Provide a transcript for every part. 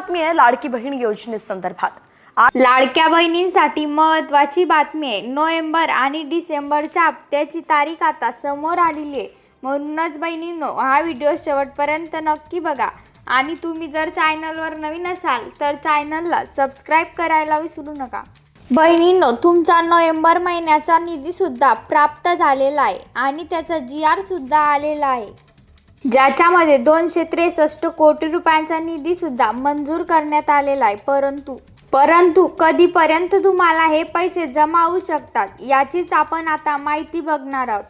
बातमी आहे लाडकी बहीण योजनेसंदर्भात लाडक्या बहिणींसाठी महत्त्वाची बातमी आहे. नोव्हेंबर आणि डिसेंबरच्या हप्त्याची तारीख आता समोर आलेली आहे. म्हणूनच बहिणींनो हा व्हिडिओ शेवटपर्यंत नक्की बघा. आणि तुम्ही जर चॅनलवर नवीन असाल तर चॅनलला सबस्क्राईब करायला विसरू नका. बहिणींनो तुमचा नोव्हेंबर महिन्याचा निधीसुद्धा प्राप्त झालेला आहे आणि त्याचा जी आर सुद्धा आलेला आहे. ज्याच्यामध्ये दोनशे त्रेसष्ट कोटी रुपयांचा निधी सुद्धा मंजूर करण्यात आलेला आहे. परंतु परंतु कधीपर्यंत तुम्हाला हे पैसे जमा होऊ शकतात याचीच आपण आता माहिती बघणार आहोत.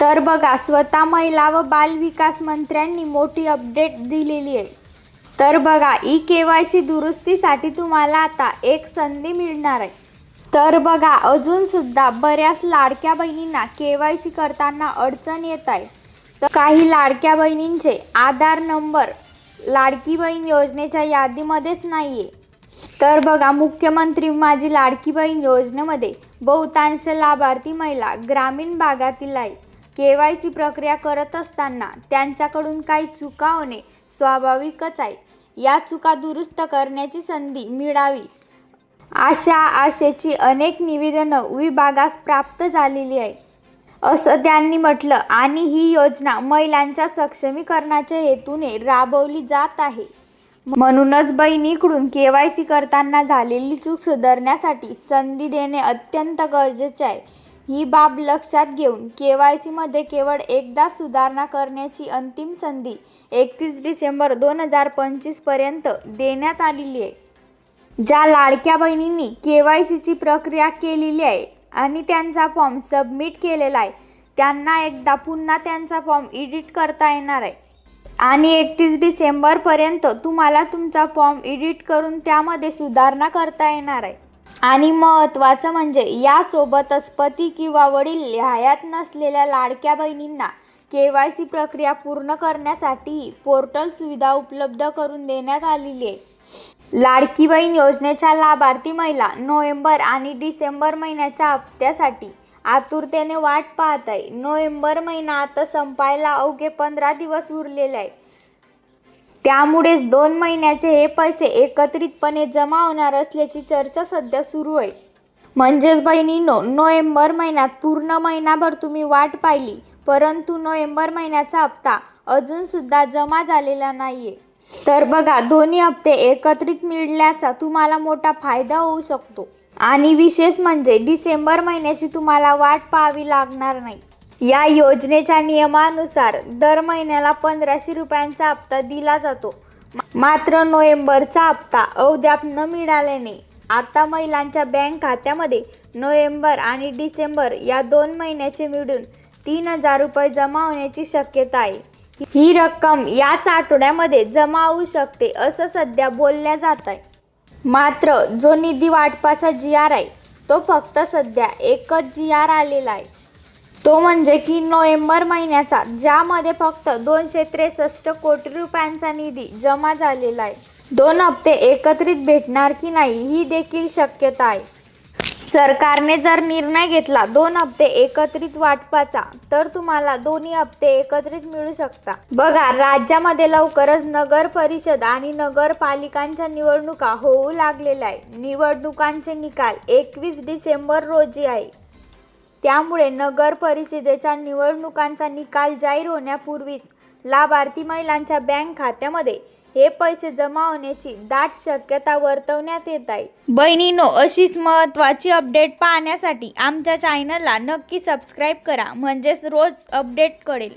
तर बघा स्वतः महिला व बाल विकास मंत्र्यांनी मोठी अपडेट दिलेली आहे. तर बघा ई के वाय सी दुरुस्तीसाठी तुम्हाला आता एक संधी मिळणार आहे. तर बघा अजूनसुद्धा बऱ्याच लाडक्या बहिणींना के वाय सी करताना अडचण येत आहे. तर काही लाडक्या बहिणींचे आधार नंबर लाडकी बहीण योजनेच्या यादीमध्येच नाही आहे तर बघा मुख्यमंत्री माझी लाडकी बहीण योजनेमध्ये बहुतांश लाभार्थी महिला ग्रामीण भागातील आहे के वाय सी प्रक्रिया करत असताना त्यांच्याकडून काही चुका होणे स्वाभाविकच आहे. या चुका दुरुस्त करण्याची संधी मिळावी अशा आशेची अनेक निवेदनं विभागास प्राप्त झालेली आहे असं त्यांनी म्हटलं. आणि ही योजना महिलांच्या सक्षमीकरणाच्या हेतूने राबवली जात आहे. म्हणूनच बहिणीकडून के वाय सी करताना झालेली चूक सुधारण्यासाठी संधी देणे अत्यंत गरजेचे आहे. ही बाब लक्षात घेऊन के वाय सीमध्ये केवळ एकदा सुधारणा करण्याची अंतिम संधी एकतीस डिसेंबर दोन हजार पंचवीसपर्यंत देण्यात आलेली आहे. ज्या लाडक्या बहिणींनी के वाय सीची प्रक्रिया केलेली आहे आणि त्यांचा फॉर्म सबमिट केलेला आहे. त्यांना एकदा पुन्हा त्यांचा फॉर्म एडिट करता येणार आहे. आणि एकतीस डिसेंबरपर्यंत तुम्हाला तुमचा फॉर्म एडिट करून त्यामध्ये सुधारणा करता येणार आहे. आणि महत्त्वाचं म्हणजे यासोबतच पती किंवा वडील हयात नसलेल्या लाडक्या बहिणींना के वाय सी प्रक्रिया पूर्ण करण्यासाठी पोर्टल सुविधा उपलब्ध करून देण्यात आलेली आहे. लाडकी बहीण योजनेच्या लाभार्थी महिला नोव्हेंबर आणि डिसेंबर महिन्याच्या हप्त्यासाठी आतुरतेने वाट पाहत आहे नोव्हेंबर महिना आता संपायला अवघे पंधरा दिवस उरलेले आहे त्यामुळेच दोन महिन्याचे हे पैसे एकत्रितपणे जमा होणार असल्याची चर्चा सध्या सुरू आहे. म्हणजेच बहिणीनो नोव्हेंबर महिन्यात पूर्ण महिनाभर तुम्ही वाट पाहिली परंतु नोव्हेंबर महिन्याचा हप्ता अजूनसुद्धा जमा झालेला नाही आहे तर बघा दोन्ही हप्ते एकत्रित मिळल्याचा तुम्हाला मोठा फायदा होऊ शकतो. आणि विशेष म्हणजे डिसेंबर महिन्याची तुम्हाला वाट पाहावी लागणार नाही. या योजनेच्या नियमानुसार दर महिन्याला पंधराशे रुपयांचा हप्ता दिला जातो. मात्र नोव्हेंबरचा हप्ता अवद्याप न मिळाल्याने आता महिलांच्या बँक खात्यामध्ये नोव्हेंबर आणि डिसेंबर या दोन महिन्याचे मिळून तीन हजार रुपये जमा होण्याची शक्यता आहे. ही रक्कम याच आठवड्यामध्ये जमा होऊ शकते असं सध्या बोलल्या जात आहे मात्र जो निधी वाटपाचा जी आर आहे तो फक्त सध्या एकच जी आर आलेला आहे. तो म्हणजे की नोव्हेंबर महिन्याचा ज्यामध्ये फक्त दोनशे त्रेसष्ट कोटी रुपयांचा निधी जमा झालेला आहे. दोन हप्ते एकत्रित भेटणार की नाही ही देखील शक्यता आहे. सरकारने जर निर्णय घेतला दोन हप्ते एकत्रित वाटपाचा तर तुम्हाला दोन्ही हप्ते एकत्रित मिळू शकता. बघा राज्यामध्ये लवकरच नगर परिषद आणि नगरपालिकांच्या निवडणुका होऊ लागलेल्या आहे निवडणुकांचे निकाल एकवीस डिसेंबर रोजी आहे. त्यामुळे नगर परिषदेच्या निवडणुकांचा निकाल जाहीर होण्यापूर्वीच लाभार्थी महिलांच्या बँक खात्यामध्ये हे पैसे जमा होण्याची दाट शक्यता वर्तवण्यात येत आहे. बहिणीनो अशीच महत्त्वाची अपडेट पाहण्यासाठी आमच्या चॅनलला नक्की सबस्क्राईब करा. म्हणजेच रोज अपडेट कळेल.